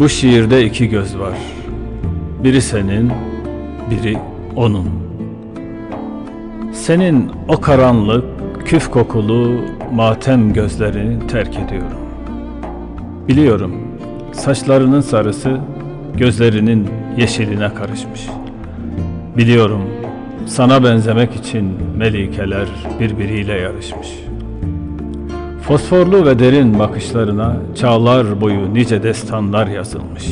Bu şiirde iki göz var. Biri senin, biri onun. Senin o karanlık, küf kokulu, matem gözlerini terk ediyorum. Biliyorum, saçlarının sarısı gözlerinin yeşiline karışmış. Biliyorum, sana benzemek için melikeler birbiriyle yarışmış. Fosforlu ve derin bakışlarına çağlar boyu nice destanlar yazılmış.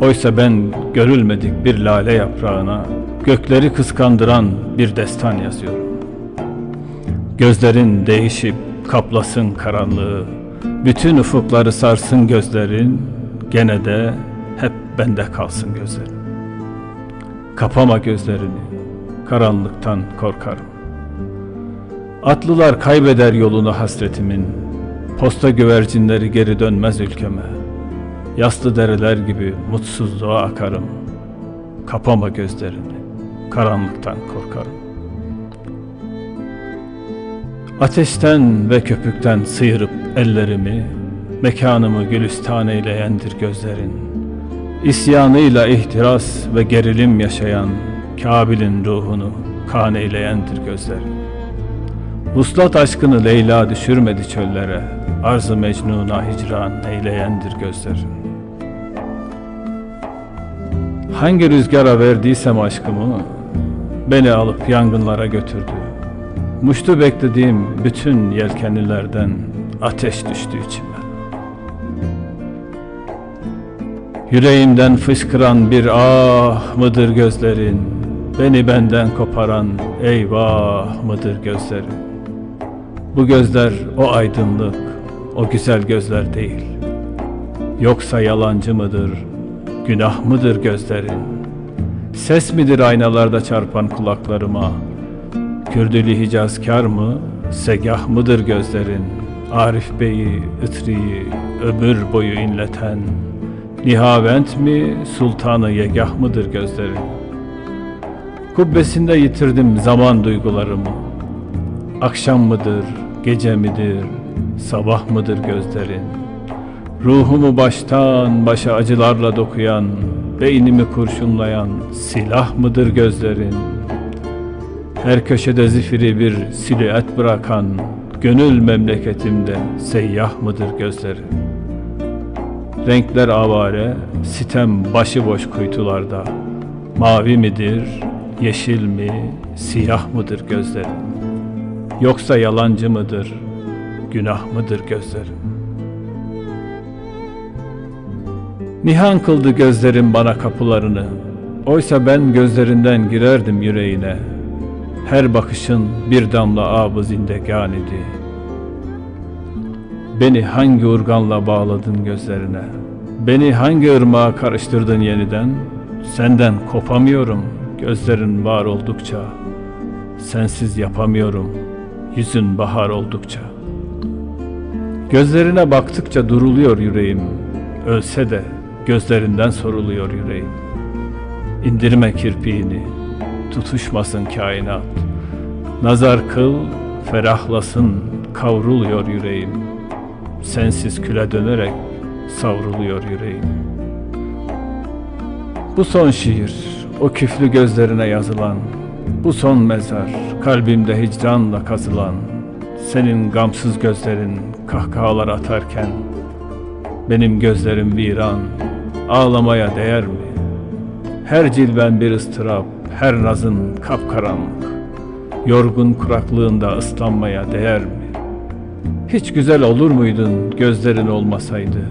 Oysa ben görülmedik bir lale yaprağına gökleri kıskandıran bir destan yazıyorum. Gözlerin değişip kaplasın karanlığı, bütün ufukları sarsın gözlerin, gene de hep bende kalsın gözlerin. Kapama gözlerini, karanlıktan korkarım. Atlılar kaybeder yolunu hasretimin, posta güvercinleri geri dönmez ülkeme. Yaslı dereler gibi mutsuzluğa akarım. Kapama gözlerini, karanlıktan korkarım. Ateşten ve köpükten sıyırıp ellerimi, mekanımı gülistan eyleyendir gözlerin. İsyanıyla ihtiras ve gerilim yaşayan Kabil'in ruhunu kan eyleyendir gözlerin. Vuslat aşkını Leyla düşürmedi çöllere, Arz-ı Mecnun'a hicran eyleyendir gözlerin. Hangi rüzgara verdiysem aşkımı, beni alıp yangınlara götürdü. Muştu beklediğim bütün yelkenlilerden ateş düştü içime. Yüreğimden fışkıran bir ah mıdır gözlerin, beni benden koparan eyvah mıdır gözlerin? Bu gözler o aydınlık, o güzel gözler değil. Yoksa yalancı mıdır, günah mıdır gözlerin? Ses midir aynalarda çarpan kulaklarıma? Kürdülü Hicazkar mı, segah mıdır gözlerin? Arif Bey'i, Itri'yi ömür boyu inleten, Nihavent mi, sultanı yegah mıdır gözlerin? Kubbesinde yitirdim zaman duygularımı. Akşam mıdır, gece midir, sabah mıdır gözlerin? Ruhumu baştan başa acılarla dokuyan, beynimi kurşunlayan silah mıdır gözlerin? Her köşede zifiri bir silüet bırakan, gönül memleketimde seyyah mıdır gözlerin? Renkler avare, sitem başıboş kuytularda, mavi midir, yeşil mi, siyah mıdır gözlerin? Yoksa yalancı mıdır, günah mıdır gözlerim? Nihan kıldı gözlerim bana kapılarını, oysa ben gözlerinden girerdim yüreğine. Her bakışın bir damla abı zindegan idi. Beni hangi urganla bağladın gözlerine? Beni hangi ırmağa karıştırdın yeniden? Senden kopamıyorum gözlerin var oldukça. Sensiz yapamıyorum yüzün bahar oldukça. Gözlerine baktıkça duruluyor yüreğim. Ölse de gözlerinden soruluyor yüreğim. İndirme kirpiğini, tutuşmasın kainat. Nazar kıl, ferahlasın, kavruluyor yüreğim. Sensiz küle dönerek savruluyor yüreğim. Bu son şiir, o küflü gözlerine yazılan, bu son mezar, kalbimde hicranla kazılan, senin gamsız gözlerin kahkahalar atarken, benim gözlerim viran, ağlamaya değer mi? Her cilven bir ıstırap, her nazın kapkaranlık, yorgun kuraklığında ıslanmaya değer mi? Hiç güzel olur muydun gözlerin olmasaydı?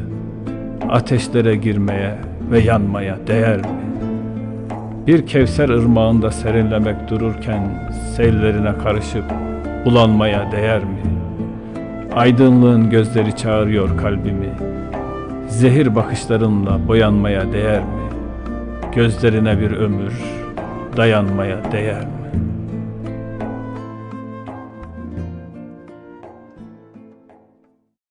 Ateşlere girmeye ve yanmaya değer mi? Bir kevser ırmağında serinlemek dururken sellerine karışıp bulanmaya değer mi? Aydınlığın gözleri çağırıyor kalbimi. Zehir bakışlarınla boyanmaya değer mi? Gözlerine bir ömür dayanmaya değer mi?''